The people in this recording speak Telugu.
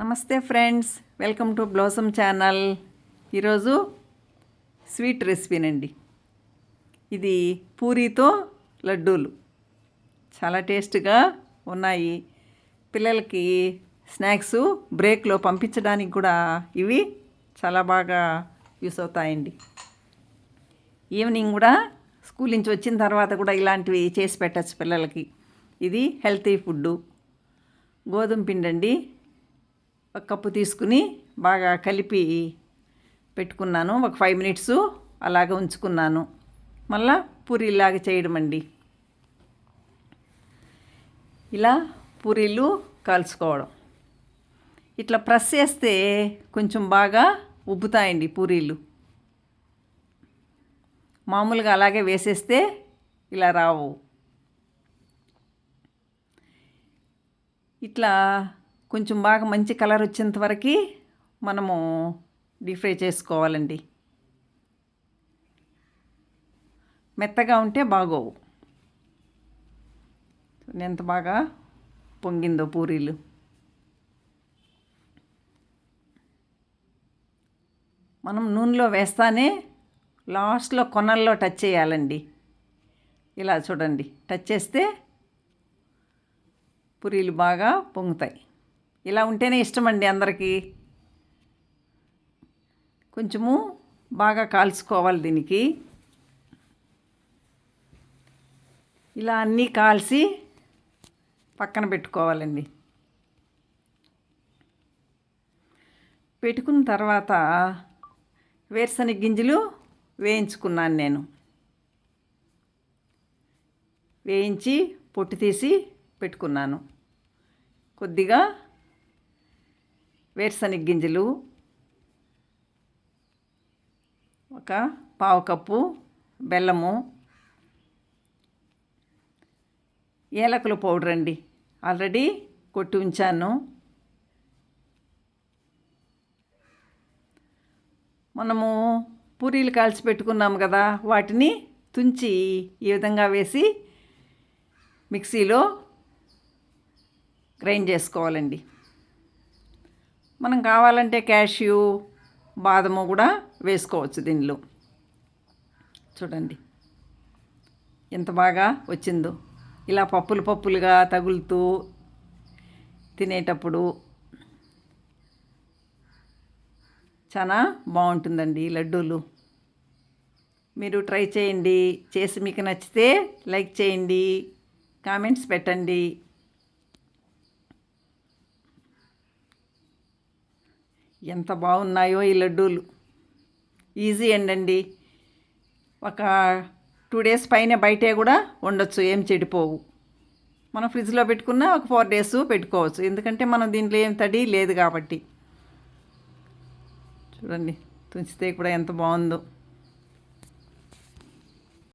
నమస్తే friends welcome to Blossom channel. ఈరోజు స్వీట్ రెసిపీనండి. ఇది పూరీతో లడ్డూలు. చాలా టేస్ట్గా ఉన్నాయి. పిల్లలకి స్నాక్స్ బ్రేక్లో పంపించడానికి కూడా ఇవి చాలా బాగా యూస్ అవుతాయండి. ఈవినింగ్ కూడా స్కూల్ నుంచి వచ్చిన తర్వాత కూడా ఇలాంటివి చేసి పెట్టచ్చు పిల్లలకి. ఇది హెల్తీ ఫుడ్డు. గోధుమ పిండి అండి ఒక కప్పు తీసుకుని బాగా కలిపి పెట్టుకున్నాను. ఒక ఫైవ్ మినిట్స్ అలాగ ఉంచుకున్నాను. మళ్ళా పూరీలాగా చేయడం అండి. ఇలా పూరీలు కాల్చుకోవడం. ఇట్లా ప్రెస్ చేస్తే కొంచెం బాగా ఉబ్బుతాయండి పూరీలు. మామూలుగా అలాగే వేసేస్తే ఇలా రావు. ఇట్లా కొంచెం బాగా మంచి కలర్ వచ్చేంత వరకు మనము డీప్ ఫ్రై చేసుకోవాలండి. మెత్తగా ఉంటే బాగోవు. ఎంత బాగా పొంగిందో పూరీలు. మనం నూనెలో వేస్తానే లాస్ట్లో కొనల్లో టచ్ చేయాలండి. ఇలా చూడండి టచ్ చేస్తే పూరీలు బాగా పొంగుతాయి. ఇలా ఉంటేనే ఇష్టం అండి అందరికీ. కొంచెము బాగా కాల్చుకోవాలి దీనికి. ఇలా అన్నీ కాల్చి పక్కన పెట్టుకోవాలండి. పెట్టుకున్న తర్వాత వేరుశనగ గింజలు వేయించుకున్నాను నేను. వేయించి పొట్టు తీసి పెట్టుకున్నాను. కొద్దిగా వేరుశనగ గింజలు ఒక పావు కప్పు బెల్లము ఏలకుల పౌడర్ అండి. ఆల్రెడీ కొట్టి ఉంచాను. మనము పూరీలు కాల్చి పెట్టుకున్నాము కదా వాటిని తుంచి ఈ విధంగా వేసి మిక్సీలో గ్రైండ్ చేసుకోవాలండి. మనం కావాలంటే క్యాష్యూ బాదము కూడా వేసుకోవచ్చు దీనిలో. చూడండి. ఎంత బాగా వచ్చిందో. ఇలా పప్పులు పప్పులుగా తగులుతూ తినేటప్పుడు చాలా బాగుంటుందండి ఈ లడ్డూలు. మీరు ట్రై చేయండి. చేసి మీకు నచ్చితే లైక్ చేయండి. కామెంట్స్ పెట్టండి. ఎంత బాగున్నాయో ఈ లడ్డూలు. ఈజీ అండి. ఒక టూ డేస్ పైన బయటే కూడా ఉండొచ్చు ఏం చెడిపోవు. మనం ఫ్రిడ్జ్లో పెట్టుకున్నా ఒక ఫోర్ డేస్ పెట్టుకోవచ్చు. ఎందుకంటే మనం దీంట్లో ఏం తడి లేదు కాబట్టి. చూడండి తుంచితే కూడా ఎంత బాగుందో.